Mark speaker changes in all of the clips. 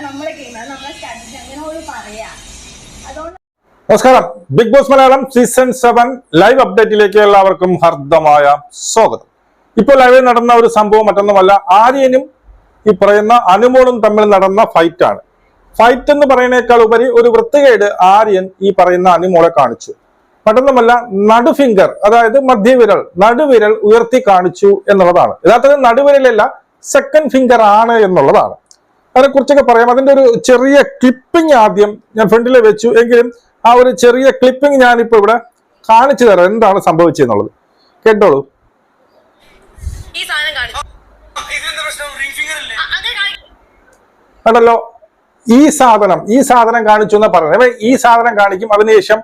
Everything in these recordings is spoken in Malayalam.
Speaker 1: അത് നമ്മളെ ഗെയിം നമ്മുടെ പറയാ. അതുകൊണ്ട്
Speaker 2: നമസ്കാരം. Bigg Boss Malayalam season seven live അപ്ഡേറ്റിലേക്ക് എല്ലാവർക്കും ഹർദ്ദമായ സ്വാഗതം. ഇപ്പോൾ ലൈവിൽ നടന്ന ഒരു സംഭവം മറ്റൊന്നുമല്ല ആര്യനും ഈ പറയുന്ന അനുമോളും തമ്മിൽ നടന്ന ഫൈറ്റ് ആണ്. ഫൈറ്റ് എന്ന് പറയുന്നേക്കാൾ ഉപരി ഒരു വൃത്തികേട് ആര്യൻ ഈ പറയുന്ന അനുമോളെ കാണിച്ചു. മറ്റൊന്നുമല്ല നടുഫിംഗർ അതായത് മധ്യവിരൽ നടുവിരൽ ഉയർത്തി കാണിച്ചു എന്നുള്ളതാണ്. യഥാർത്ഥത്തിൽ നടുവിരലല്ല സെക്കൻഡ് ഫിംഗർ ആണ് എന്നുള്ളതാണ്. അതിനെക്കുറിച്ചൊക്കെ പറയാം. അതിന്റെ ഒരു ചെറിയ ക്ലിപ്പിംഗ് ആദ്യം ഞാൻ ഫ്രണ്ടിൽ വെച്ചു. എങ്കിലും ആ ഒരു ചെറിയ ക്ലിപ്പിംഗ് ഞാനിപ്പോ ഇവിടെ കാണിച്ചു തരാം. എന്താണ് സംഭവിച്ചതെന്നുള്ളത്. കേട്ടോളൂ.
Speaker 3: ഈ സാധനം കാണിച്ചു.
Speaker 4: ഇതെന്താ പ്രശ്നം? റിംഗ് ഫിംഗർ അല്ലേ
Speaker 3: അ-
Speaker 2: കണ്ടല്ലോ? ഈ സാധനം ഈ സാധനം കാണിച്ചു എന്ന് പറയുന്നത്. ഈ സാധനം കാണിക്കും. അതിനുശേഷം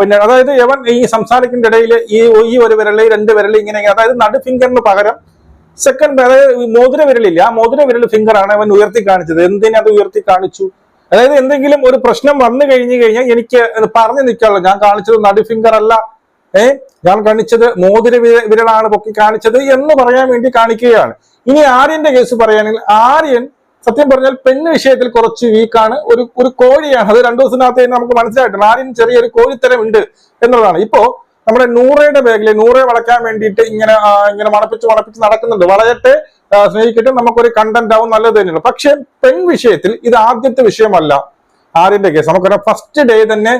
Speaker 2: പിന്നെ അതായത് ഇവൻ ഈ സംസാരിക്കുന്ന ഇടയിൽ ഈ ഈ ഒരു വിരളി രണ്ട് വിരളി ഇങ്ങനെ ഇങ്ങനെ, അതായത് നടു ഫിംഗറിന് പകരം സെക്കൻഡ് അതായത് മോതിര വിരലില്ല. ആ മോതിര വിരൽ ഫിംഗർ ആണ് അവൻ ഉയർത്തി കാണിച്ചത്. എന്തിനത് ഉയർത്തി കാണിച്ചു? അതായത് എന്തെങ്കിലും ഒരു പ്രശ്നം വന്നു കഴിഞ്ഞു കഴിഞ്ഞാൽ എനിക്ക് പറഞ്ഞു നിൽക്കാമല്ലോ. ഞാൻ കാണിച്ചത് നടു ഫിംഗർ അല്ല. ഏ? ഞാൻ കാണിച്ചത് മോതിര വിരലാണ് പൊക്കി കാണിച്ചത് എന്ന് പറയാൻ വേണ്ടി കാണിക്കുകയാണ്. ഇനി ആര്യന്റെ കേസ് പറയുകയാണെങ്കിൽ ആര്യൻ സത്യം പറഞ്ഞാൽ പെണ്ണ് വിഷയത്തിൽ കുറച്ച് വീക്കാണ് ഒരു ഒരു കോഴിയാണ്. അത് രണ്ടു ദിവസത്തിനകത്ത് തന്നെ നമുക്ക് മനസ്സിലായിട്ടുണ്ട്. ആര്യൻ ചെറിയൊരു കോഴിത്തരം ഉണ്ട് എന്നുള്ളതാണ്. ഇപ്പോ നമ്മുടെ നൂറയുടെ ബാഗിൽ നൂറെ വളയ്ക്കാൻ വേണ്ടിയിട്ട് ഇങ്ങനെ ഇങ്ങനെ മണപ്പിച്ച് മണപ്പിച്ച് നടക്കുന്നുണ്ട്. വളയട്ടെ സ്നേഹിക്കട്ടെ നമുക്കൊരു കണ്ടന്റ് ആവും നല്ലത് തന്നെയാണ്. പക്ഷെ പെൺ വിഷയത്തിൽ ഇത് ആദ്യത്തെ വിഷയമല്ല. ആര്യന്റെ കേസ്. നമുക്കറിയാം ഫസ്റ്റ് ഡേ തന്നെ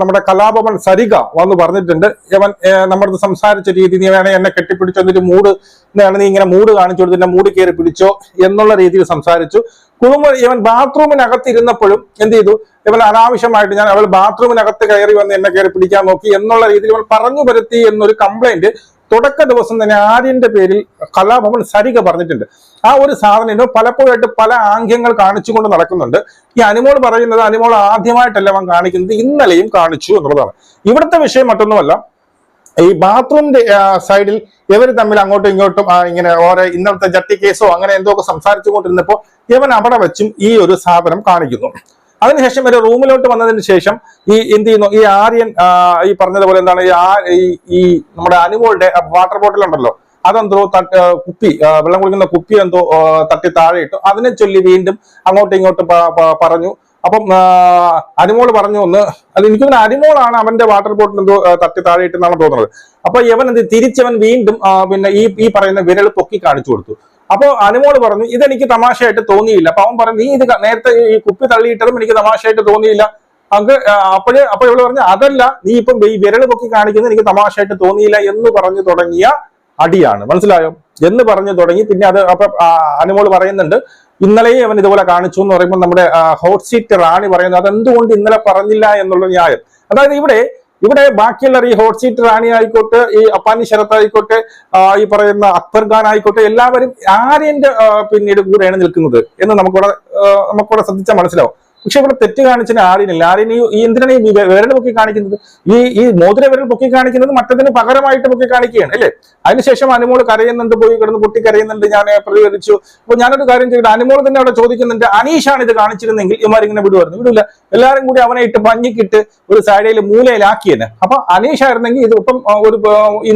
Speaker 2: നമ്മുടെ കലാഭവൻ സരിക വന്ന് പറഞ്ഞിട്ടുണ്ട്. ഇവൻ നമ്മുടെ സംസാരിച്ച രീതി നീ വേണേ എന്നെ കെട്ടിപ്പിടിച്ചോ എന്നിട്ട് മൂട് നീ ഇങ്ങനെ മൂട് കാണിച്ചു കൊടുത്തിന്റെ മൂട് കയറി പിടിച്ചോ എന്നുള്ള രീതിയിൽ സംസാരിച്ചു. കുടുംബ ഇവൻ ബാത്റൂമിനകത്തിരുന്നപ്പോഴും എന്ത് ചെയ്തു? ഇവൻ അനാവശ്യമായിട്ട് ഞാൻ അവൾ ബാത്റൂമിനകത്ത് കയറി വന്ന് എന്നെ കയറി പിടിക്കാൻ നോക്കി എന്നുള്ള രീതിയിൽ ഇവൻ പറഞ്ഞു വരുത്തി എന്നൊരു കംപ്ലൈന്റ് തുടക്ക ദിവസം തന്നെ ആര്യന്റെ പേരിൽ കലാഭവൻ സരിക പറഞ്ഞിട്ടുണ്ട്. ആ ഒരു സാധനം പലപ്പോഴായിട്ട് പല ആംഗ്യങ്ങൾ കാണിച്ചുകൊണ്ട് നടക്കുന്നുണ്ട്. ഈ അനുമോൾ പറയുന്നത് അനുമോൾ ആദ്യമായിട്ടല്ല അവൻ കാണിക്കുന്നത്? ഇന്നലെയും കാണിച്ചു എന്നുള്ളതാണ്. ഇവിടുത്തെ വിഷയം മറ്റൊന്നുമല്ല. ഈ ബാത്റൂമിന്റെ സൈഡിൽ ഇവർ തമ്മിൽ അങ്ങോട്ടും ഇങ്ങോട്ടും ഇങ്ങനെ ഓരോ ഇന്നത്തെ ജട്ടി കേസോ അങ്ങനെ എന്തോ ഒക്കെ സംസാരിച്ചു കൊണ്ടിരുന്നപ്പോൾ ഇവൻ അവിടെ വെച്ചും ഈ ഒരു സാധനം കാണിക്കുന്നു. അതിനുശേഷം ഒരു റൂമിലോട്ട് വന്നതിന് ശേഷം ഈ എന്ത് ചെയ്യുന്നു? ഈ ആര്യൻ ഈ പറഞ്ഞതുപോലെ എന്താണ്? ഈ ഈ- നമ്മുടെ അനുമോളുടെ വാട്ടർ ബോട്ടിൽ ഉണ്ടല്ലോ അതെന്തോ കുപ്പി വെള്ളം കുടിക്കുന്ന കുപ്പി എന്തോ തട്ടി താഴെ ഇട്ടു അതിനെ ചൊല്ലി വീണ്ടും അങ്ങോട്ടും ഇങ്ങോട്ടും പറഞ്ഞു. അപ്പം അനുമോൾ പറഞ്ഞു ഒന്ന് അത് എനിക്ക് അനുമോളാണ് അവന്റെ വാട്ടർ ബോട്ടിൽ എന്തോ തട്ടി താഴെ ഇട്ടെന്നാണ് തോന്നുന്നത്. അപ്പൊ ഇവൻ എന്ത് തിരിച്ചവൻ വീണ്ടും പിന്നെ ഈ ഈ പറയുന്ന വിരൽ പൊക്കി കാണിച്ചു കൊടുത്തു. അപ്പോ അനുമോൾ പറഞ്ഞു ഇതെനിക്ക് തമാശയായിട്ട് തോന്നിയില്ല. അപ്പൊ അവൻ പറഞ്ഞു നീ ഇത് നേരത്തെ ഈ കുപ്പി തള്ളിയിട്ടതും എനിക്ക് തമാശയായിട്ട് തോന്നിയില്ല. അങ്ങ് അപ്പോഴേ അപ്പൊ ഇവൾ പറഞ്ഞു അതല്ല നീ ഇപ്പം ഈ വിരൽ പൊക്കി കാണിക്കുന്നത് എനിക്ക് തമാശയായിട്ട് തോന്നിയില്ല എന്ന് പറഞ്ഞു തുടങ്ങിയ അടിയാണ്. മനസ്സിലായോ? എന്ന് പറഞ്ഞു തുടങ്ങി. പിന്നെ അത് അപ്പൊ അനുമോൾ പറയുന്നുണ്ട് ഇന്നലെയും അവൻ ഇതുപോലെ കാണിച്ചു എന്ന് പറയുമ്പോൾ നമ്മുടെ ഹോട്ട് സീറ്റ് റാണി പറയുന്നത് അതെന്തുകൊണ്ട് ഇന്നലെ പറഞ്ഞില്ല എന്നുള്ള ന്യായം. അതായത് ഇവിടെ ഇവിടെ ബാക്കിയുള്ള ഈ ഹോട്ട് സീറ്റ് റാണി ആയിക്കോട്ടെ ഈ അപ്പാനി ശരത് ആയിക്കോട്ടെ ഈ പറയുന്ന അക്ബർ ഖാൻ ആയിക്കോട്ടെ എല്ലാവരും ആര്യന്റെ പിന്നീട് കൂടെയാണ് നിൽക്കുന്നത് എന്ന് നമുക്കിവിടെ നമുക്കിവിടെ ശ്രദ്ധിച്ചാൽ മനസ്സിലാവും. പക്ഷെ ഇവിടെ തെറ്റ് കാണിച്ചതിന് ആര്യനില്ല ആളിന് ഈ എന്തിനാണ് ഈ വിരൽ പൊക്കി കാണിക്കുന്നത്? ഈ ഈ മോതിര വിരൽ പൊക്കി കാണിക്കുന്നത് മറ്റതിന് പകരമായിട്ട് പൊക്കി കാണിക്കുകയാണ് അല്ലേ? അതിനുശേഷം അനുമോൾ കരയുന്നുണ്ട് പോയി കിടന്ന് പൊട്ടി കരയുന്നുണ്ട് ഞാൻ പ്രതികരിച്ചു. അപ്പൊ ഞാനൊരു കാര്യം ചെയ്തിട്ട് അനുമോൾ തന്നെ അവിടെ ചോദിക്കുന്നുണ്ട് അനീഷാണ് ഇത് കാണിച്ചിരുന്നെങ്കിൽ ഇമാർ ഇങ്ങനെ വിടുമായിരുന്നു വിടില്ല എല്ലാവരും കൂടി അവനെ ഇട്ട് പഞ്ഞിക്കിട്ട് ഒരു സൈഡയിൽ മൂലയിലാക്കിയെന്നെ അപ്പൊ അനീഷായിരുന്നെങ്കിൽ ഇത് ഇപ്പം ഒരു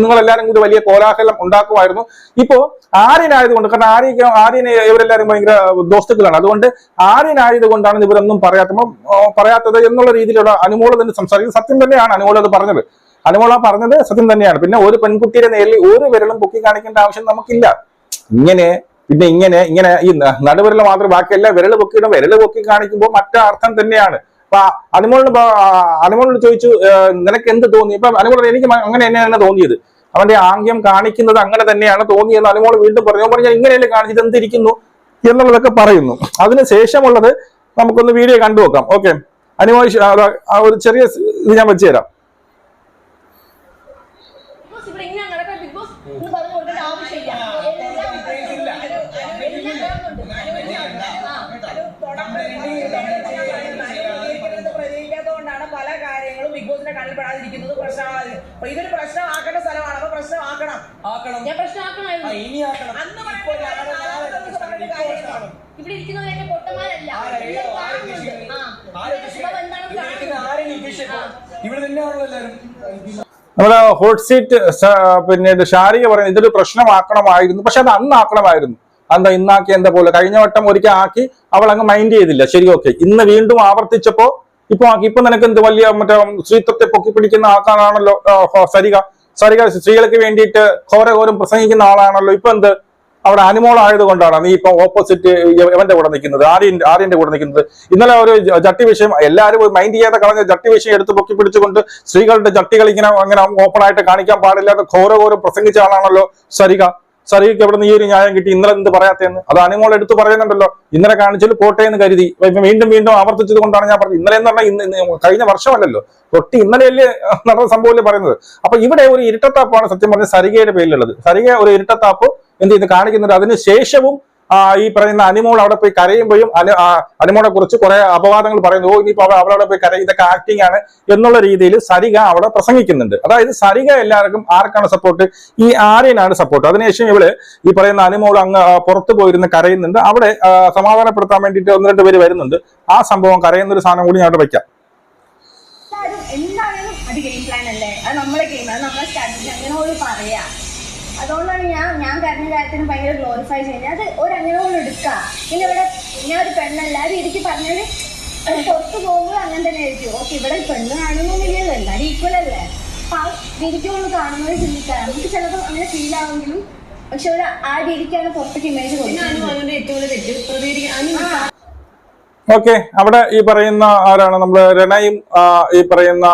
Speaker 2: നിങ്ങളെല്ലാരും കൂടി വലിയ കോലാഹലം ഉണ്ടാക്കുമായിരുന്നു. ഇപ്പോ ആര്യനായതുകൊണ്ട് കാരണം ആര്യ ആര്യനെ ഇവരെല്ലാരും ഭയങ്കര ദോസ്തുക്കളാണ്. അതുകൊണ്ട് ആര്യനായതുകൊണ്ടാണ് ഇവരൊന്നും പറയാത്തപ്പം പറയാത്തപ്പോൾ പറയാത്തത് എന്നുള്ള രീതിയിലുള്ള അനുമോൾ തന്നെ സംസാരിക്കുന്നത് സത്യം തന്നെയാണ് അനുമോൾ അത് പറഞ്ഞത്. അനുമോള പറഞ്ഞത് സത്യം തന്നെയാണ്. പിന്നെ ഒരു പെൺകുട്ടിയുടെ നേരിൽ ഒരു വിരലും പൊക്കി കാണിക്കേണ്ട ആവശ്യം നമുക്കില്ല. ഇങ്ങനെ പിന്നെ ഇങ്ങനെ ഇങ്ങനെ ഈ നടുവിരൽ മാത്രം ബാക്കിയല്ല വിരൽ പൊക്കിയിടും. വിരൽ പൊക്കി കാണിക്കുമ്പോൾ മറ്റേ അർത്ഥം തന്നെയാണ്. അപ്പൊ അനുമോളിന് അനുമോളിനോട് ചോദിച്ചു നിനക്ക് എന്ത് തോന്നി? ഇപ്പൊ അനുമോൾ എനിക്ക് അങ്ങനെ തന്നെയാണ് തോന്നിയത്. അവന്റെ ആംഗ്യം കാണിക്കുന്നത് അങ്ങനെ തന്നെയാണ് തോന്നിയെന്ന് അനുമോൾ വീണ്ടും പറഞ്ഞു. പറഞ്ഞാൽ ഇങ്ങനെയല്ലേ കാണിച്ചത്? എന്തിരിക്കുന്നു? എന്നുള്ളതൊക്കെ പറയുന്നു. അതിന് ശേഷമുള്ളത് നമുക്കൊന്ന് വീഡിയോ കണ്ടു നോക്കാം. ഓക്കെ ആ ഒരു ചെറിയ ഇത് ഞാൻ വെച്ച് തരാം
Speaker 5: പ്രശ്നം ബോസിന്റെ കണ്ണിൽ പെടാതിരിക്കുന്നത് പ്രശ്നമാകാതെ അപ്പൊ ഇതൊരു പ്രശ്നമാക്കേണ്ട സ്ഥലമാണ്. അപ്പൊ പ്രശ്നമാക്കണം.
Speaker 4: ആക്കണം.
Speaker 1: ഞാൻ പ്രശ്നം
Speaker 4: ആ, ഇനി ആക്കണം.
Speaker 5: അന്ന്
Speaker 1: ഇവിടെ ഇരിക്കുന്നവരൊക്കെ പൊട്ടന്മാരല്ല.
Speaker 4: ഇവിടെ തന്നെയാണല്ലോ
Speaker 2: നമ്മുടെ ഹോട്ട് സീറ്റ് പിന്നീട് ഷാരിക പറയുന്നത് ഇതൊരു പ്രശ്നമാക്കണമായിരുന്നു. പക്ഷെ അത് അന്നാക്കണമായിരുന്നു എന്താ ഇന്നാക്കി എന്താ പോലെ കഴിഞ്ഞ വട്ടം ഒരിക്കൽ ആക്കി അവൾ അങ്ങ് മൈൻഡ് ചെയ്തില്ല. ശരി ഓക്കെ ഇന്ന് വീണ്ടും ആവർത്തിച്ചപ്പോ ഇപ്പൊ ആക്കി. ഇപ്പൊ നിനക്ക് എന്ത് വലിയ മറ്റേ സ്ത്രീത്വത്തെ പൊക്കി പിടിക്കുന്ന ആൾക്കാരാണല്ലോ സരിക. സരിക സ്ത്രീകൾക്ക് വേണ്ടിയിട്ട് ഘോരഘോരം പ്രസംഗിക്കുന്ന ആളാണല്ലോ. ഇപ്പൊ എന്ത്? അവിടെ അനുമോൾ ആയതുകൊണ്ടാണ് നീ ഇപ്പൊ ഓപ്പോസിറ്റ് എവന്റെ കൂടെ നിൽക്കുന്നത് ആര്യൻ ആര്യന്റെ കൂടെ നിൽക്കുന്നത്. ഇന്നലെ ഒരു ജട്ടി വിഷയം എല്ലാവരും മൈൻഡ് ചെയ്യാതെ കളഞ്ഞ ജട്ടി വിഷയം എടുത്ത് പൊക്കി പിടിച്ചുകൊണ്ട് സ്ത്രീകളുടെ ജട്ടികൾ ഇങ്ങനെ അങ്ങനെ ഓപ്പൺ ആയിട്ട് കാണിക്കാൻ പാടില്ലാതെ ഘോരഘോരം പ്രസംഗിച്ച ആളാണല്ലോ സരിക. സരികയ്ക്ക് എവിടെ നീ ഒരു ന്യായം കിട്ടി? ഇന്നലെ എന്ത് പറയാത്തേന്ന്? അത് അനിമോൾ എടുത്ത് പറയുന്നുണ്ടല്ലോ. ഇന്നലെ കാണിച്ചാൽ പോട്ടെ എന്ന് കരുതി. വീണ്ടും വീണ്ടും ആവർത്തിച്ചത് കൊണ്ടാണ് ഞാൻ പറഞ്ഞത്. ഇന്നലെ എന്ന് പറഞ്ഞാൽ കഴിഞ്ഞ വർഷമല്ലല്ലോ. തൊട്ടി ഇന്നലെയല്ലേ നടന്ന സംഭവമല്ലേ പറയുന്നത്. അപ്പൊ ഇവിടെ ഒരു ഇരട്ടത്താപ്പാണ് സത്യം പറഞ്ഞ സരികയുടെ പേരിലുള്ളത്. സരിക ഒരു ഇരട്ടത്താപ്പ് എന്ത് ചെയ്ത് കാണിക്കുന്നുണ്ട്. അതിന് ശേഷവും ഈ പറയുന്ന അനിമോൾ അവിടെ പോയി കരയുമ്പോഴും അനു അനിമോളെ കുറിച്ച് കുറെ അപവാദങ്ങൾ പറയുന്നു. ഓ ഇനി അവ- അവളവിടെ പോയി കരയും. ഇതൊക്കെ ആക്ടിംഗ് ആണ് എന്നുള്ള രീതിയിൽ സരിക അവിടെ പ്രസംഗിക്കുന്നുണ്ട്. അതായത് സരിക എല്ലാവർക്കും ആർക്കാണ് സപ്പോർട്ട് ഈ ആര്യനാണ് സപ്പോർട്ട് അതിനുശേഷം ഇവൾ ഈ പറയുന്ന അനിമോൾ അങ്ങ് പുറത്തു പോയിരുന്ന് കരയുന്നുണ്ട്. അവിടെ സമാധാനപ്പെടുത്താൻ വേണ്ടിയിട്ട് ഒന്ന് രണ്ട് പേര് വരുന്നുണ്ട്. ആ സംഭവം കരയുന്ന ഒരു സാധനം കൂടി ഞാൻ അവിടെ വെക്കാം.
Speaker 1: എന്താണേലും അത് ഗെയിം പ്ലാൻ അല്ലേ? അത് നമ്മളെ ഗെയിം അത് നമ്മളെ സ്ട്രാറ്റജി അങ്ങനെ പറയാ. അതുകൊണ്ടാണ് ഞാൻ ഞാൻ കരഞ്ഞ കാര്യത്തിന് ഭയങ്കര ഗ്ലോറിഫൈ ചെയ്യുന്നത്. അത് ഒരു അങ്ങനെ കൊണ്ട് എടുക്കാം. പിന്നെ ഇവിടെ ഞാൻ ഒരു പെണ്ണല്ല. അത് എനിക്ക് പറഞ്ഞത് പുറത്ത് പോകുമ്പോൾ അങ്ങനെ തന്നെ ആയിരിക്കും. ഓക്കെ ഇവിടെ പെണ്ണ് കാണുന്നില്ലല്ലോ എല്ലാവരും ഈക്വൽ അല്ലേ? അപ്പൊ ആ രീതിക്ക് നമ്മൾ കാണുന്നത് ചിന്തിക്കാം. നമുക്ക് ചിലപ്പോൾ അങ്ങനെ ഫീൽ ആവുമെങ്കിലും പക്ഷെ ഒരു ആ രീതിക്കാണ് പുറത്തേക്ക് ഇമേജ് കൊടുക്കുന്നത്
Speaker 3: അതിന്റെ ഏറ്റവും വലിയ തെറ്റ് പ്രതികരിക്കാൻ
Speaker 2: ഓക്കെ അവിടെ ഈ പറയുന്ന ആരാണ്? നമ്മുടെ രണയും ഈ പറയുന്ന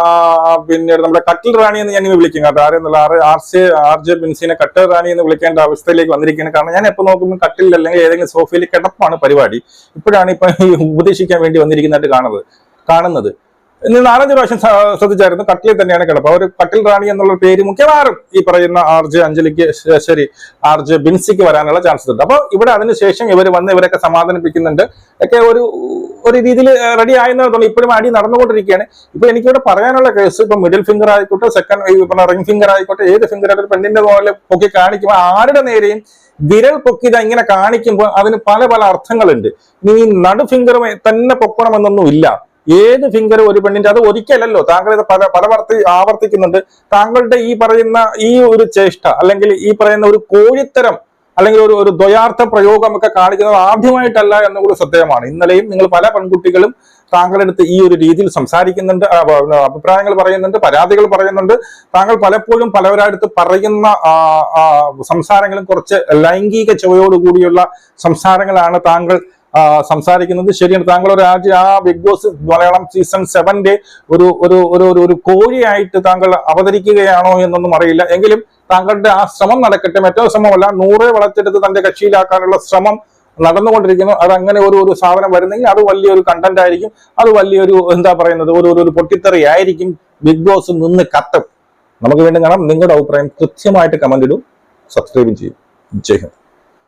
Speaker 2: പിന്നെ പിന്നീട് നമ്മുടെ കട്ടിൽ റാണി എന്ന് ഞാൻ വിളിക്കും കേട്ടോ. ആരെന്നുള്ള R R C R J ബിൻസിനെ കട്ടിൽ റാണി എന്ന് വിളിക്കേണ്ട അവസ്ഥയിലേക്ക് വന്നിരിക്കുകയാണ്. കാരണം ഞാൻ എപ്പോൾ നോക്കുമ്പോൾ കട്ടിൽ അല്ലെങ്കിൽ ഏതെങ്കിലും സോഫയിൽ കിടപ്പാണ് പരിപാടി. ഇപ്പോഴാണ് ഇപ്പൊ ഉപദേശിക്കാൻ വേണ്ടി വന്നിരിക്കുന്നതായിട്ട് കാണുന്നത് കാണുന്നത്. നാലഞ്ച് പ്രാവശ്യം ശ്രദ്ധിച്ചായിരുന്നു. കട്ടിലിൽ തന്നെയാണ് കിടപ്പ്. അവർ കട്ടിൽ റാണി എന്നുള്ള പേര് മുഖ്യമാറും ഈ പറയുന്ന ആർ ജെ അഞ്ജലിക്ക് ശരി ആർ ജെ ബിൻസിക്ക് വരാനുള്ള ചാൻസസ് ഉണ്ട്. അപ്പോൾ ഇവിടെ അതിനുശേഷം ഇവർ വന്ന് ഇവരൊക്കെ സമാധാനിപ്പിക്കുന്നുണ്ട്. ഒക്കെ ഒരു ഒരു രീതിയിൽ റെഡി ആയെന്ന് തോന്നുന്നു ഇപ്പോഴും അടി നടന്നുകൊണ്ടിരിക്കുകയാണ്. ഇപ്പൊ എനിക്കിവിടെ പറയാനുള്ള കേസ് ഇപ്പൊ മിഡിൽ ഫിംഗർ ആയിക്കോട്ടെ സെക്കൻഡ് റിംഗ് ഫിംഗർ ആയിക്കോട്ടെ ഏത് ഫിംഗർ ആയിട്ട് പെണ്ണിന്റെ പോലെ പൊക്കി കാണിക്കുമ്പോൾ ആരുടെ നേരെയും വിരൽ പൊക്കി ഇതാ ഇങ്ങനെ കാണിക്കുമ്പോൾ അതിന് പല പല അർത്ഥങ്ങളുണ്ട്. ഇനി നടു ഫിംഗർ തന്നെ പൊക്കണമെന്നൊന്നും ഇല്ല ഏത് ഫിംഗർ ഒരു പെണ്ണിന്റെ അത് ഒരിക്കലല്ലോ. താങ്കൾ ഇത് പല പല വർത്തി ആവർത്തിക്കുന്നുണ്ട്. താങ്കളുടെ ഈ പറയുന്ന ഈ ഒരു ചേഷ്ട അല്ലെങ്കിൽ ഈ പറയുന്ന ഒരു കോഴിത്തരം അല്ലെങ്കിൽ ഒരു ഒരു ദ്വയാർത്ഥ പ്രയോഗമൊക്കെ കാണിക്കുന്നത് ആദ്യമായിട്ടല്ല എന്നുകൂടി ശ്രദ്ധേയമാണ്. ഇന്നലെയും നിങ്ങൾ പല പെൺകുട്ടികളും താങ്കളുടെ അടുത്ത് ഈ ഒരു രീതിയിൽ സംസാരിക്കുന്നുണ്ട് അഭിപ്രായങ്ങൾ പറയുന്നുണ്ട് പരാതികൾ പറയുന്നുണ്ട്. താങ്കൾ പലപ്പോഴും പലവരടുത്ത് പറയുന്ന സംസാരങ്ങളും കുറച്ച് ലൈംഗിക ചുവയോടുകൂടിയുള്ള സംസാരങ്ങളാണ് താങ്കൾ സംസാരിക്കുന്നത് ശരിയാണ്. താങ്കൾ ഒരു ആ ബിഗ് ബോസ് മലയാളം സീസൺ സെവന്റെ ഒരു ഒരു ഒരു ഒരു- കോഴിയായിട്ട് താങ്കൾ അവതരിക്കുകയാണോ എന്നൊന്നും അറിയില്ല. എങ്കിലും താങ്കളുടെ ആ ശ്രമം നടക്കട്ടെ. മറ്റോ ശ്രമമല്ല നൂറെ വളർത്തെടുത്ത് തന്റെ കക്ഷിയിലാക്കാനുള്ള ശ്രമം നടന്നുകൊണ്ടിരിക്കുന്നു. അത് അങ്ങനെ ഒരു ഒരു സാധനം വരുന്നെങ്കിൽ അത് വലിയൊരു കണ്ടന്റ് ആയിരിക്കും. അത് വലിയൊരു എന്താ പറയുന്നത് ഒരു- ഒരു പൊട്ടിത്തെറി ആയിരിക്കും ബിഗ് ബോസ് നിന്ന് കത്തും. നമുക്ക് വേണ്ടി കാണാം. നിങ്ങളുടെ അഭിപ്രായം കൃത്യമായിട്ട് കമന്റ് ഇടും. സബ്സ്ക്രൈബും ചെയ്യും. ജയ് ഹിന്ദ്.